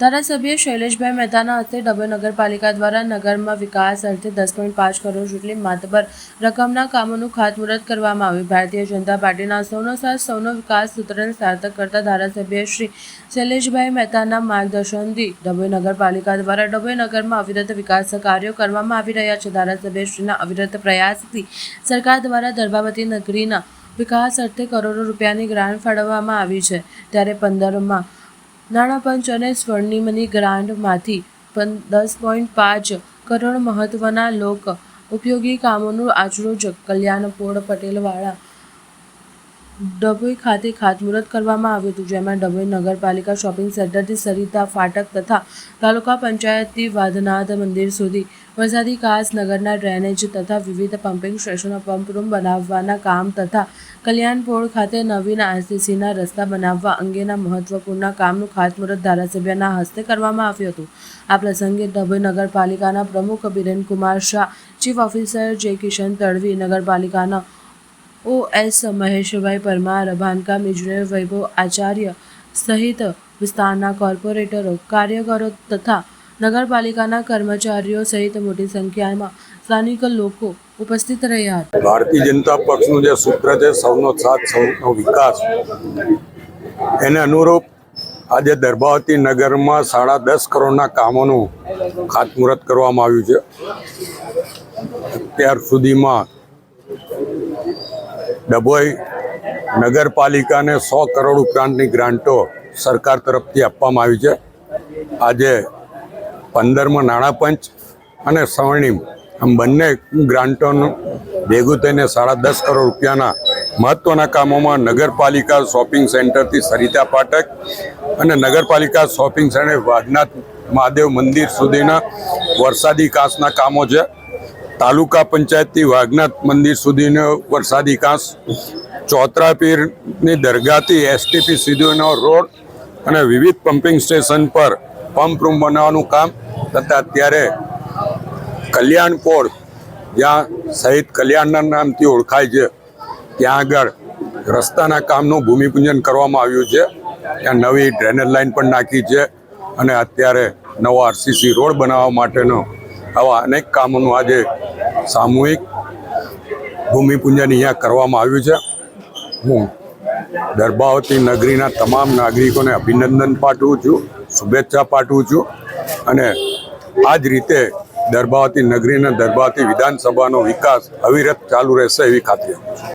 ધારાસભ્ય શૈલેષભાઈ મહેતાના હસ્તે ડભોઈ નગરપાલિકા દ્વારા નગરમાં વિકાસ અર્થે દસ પોઈન્ટ પાંચ કરોડ જેટલી માતબર રકમના કામોનું ખાતમુહૂર્ત કરવામાં આવ્યું. ભારતીય જનતા પાર્ટીના સૌનો સાથ, સૌનો વિકાસ સૂત્રને સાર્થક કરતા ધારાસભ્ય શ્રી શૈલેષભાઈ મહેતાના માર્ગદર્શનથી ડભોઈ નગરપાલિકા દ્વારા ડભોઈ નગરમાં અવિરત વિકાસ કાર્યો કરવામાં આવી રહ્યા છે. ધારાસભ્યશ્રીના અવિરત પ્રયાસથી સરકાર દ્વારા દર્ભાવતી નગરીના વિકાસ અર્થે કરોડો રૂપિયાની ગ્રાન્ટ ફાળવવામાં આવી છે. ત્યારે પંદરમાં નાણાં અને સ્વર્ણિમની ગ્રાન્ટમાંથી પણ દસ પોઈન્ટ પાંચ કરોડ મહત્ત્વના લોક ઉપયોગી કામોનું આજરોજ કલ્યાણપોળ પટેલવાળા ડભોઈ ખાતે ખાતમુહૂર્ત કરવામાં આવ્યું હતું, જેમાં ડભોઈ નગરપાલિકા શોપિંગ સેન્ટરથી સરિતા ફાટક તથા તાલુકા પંચાયતથી વાધનાથ મંદિર સુધી વરસાદી કાસ નગરના ડ્રેનેજ તથા વિવિધ પમ્પિંગ સ્ટેશનો પંપ રૂમ બનાવવાના કામ તથા કલ્યાણપોળ ખાતે નવીન આરસીસીના રસ્તા બનાવવા અંગેના મહત્વપૂર્ણ કામનું ખાતમુહૂર્ત ધારાસભ્યના હસ્તે કરવામાં આવ્યું હતું. આ પ્રસંગે ડભોઈ નગરપાલિકાના પ્રમુખ બિરેનકુમાર શાહ, ચીફ ઓફિસર જે કિશન તડવી, નગરપાલિકાના ઓએસ મહેશભાઈ પરમાર બાંધકામ ઇજનેર વૈભવ આચાર્ય સહિત વિસ્તારના કોર્પોરેટરો, કાર્યકરો તથા નગરપાલિકાના કર્મચારીઓ સહિત મોટી સંખ્યામાં સ્થાનિક લોકો ઉપસ્થિત રહ્યા હતા. ભારતીય જનતા પક્ષનું જે સૂત્ર છે, સૌનો સાથ, સૌનો વિકાસ, એને અનુરૂપ આજે દર્ભાવતી નગરમાં સાડા દસ કરોડના કામોનું ખાતમુહૂર્ત કરવામાં આવ્યું છે. અત્યાર સુધીમાં ડભોઈ નગરપાલિકાને સો કરોડ ઉપરાંતની ગ્રાન્ટો સરકાર તરફથી આપવામાં આવી છે. આજે પંદરમાં નાણાં પંચ અને સ્વર્ણિમ આમ બંને ગ્રાન્ટોનું ભેગું થઈને સાડા દસ કરોડ રૂપિયાના મહત્વના કામોમાં નગરપાલિકા શોપિંગ સેન્ટરથી સરિતા પાઠક અને નગરપાલિકા શોપિંગ સેન્ટર વાઘનાથ મહાદેવ મંદિર સુધીના વરસાદી કાંસના કામો છે. તાલુકા પંચાયતથી વાઘનાથ મંદિર સુધીનો વરસાદી કાંસ, ચોતરાપીરની દરગાહથી એસટીપી સુધીનો રોડ અને વિવિધ પમ્પિંગ સ્ટેશન પર પંપ રૂમ બનાવવાનું કામ. તથા અત્યારે કલ્યાણપોળ જ્યાં શહીદ કલ્યાણના નામથી ઓળખાય છે, ત્યાં આગળ રસ્તાના કામનું ભૂમિપૂજન કરવામાં આવ્યું છે. ત્યાં નવી ડ્રેનેજ લાઇન પણ નાખી છે અને અત્યારે નવો આરસીસી રોડ બનાવવા માટેનો આવા અનેક કામોનું આજે સામૂહિક ભૂમિપૂજન અહીંયા કરવામાં આવ્યું છે. હું દર્ભાવતી નગરીના તમામ નાગરિકોને અભિનંદન પાઠવું છું, શુભેચ્છા પાઠવું છું અને આ જ રીતે દર્ભાવતી નગરીના દરબાવતી વિધાનસભાનો વિકાસ અવિરત ચાલુ રહેશે એવી ખાતરી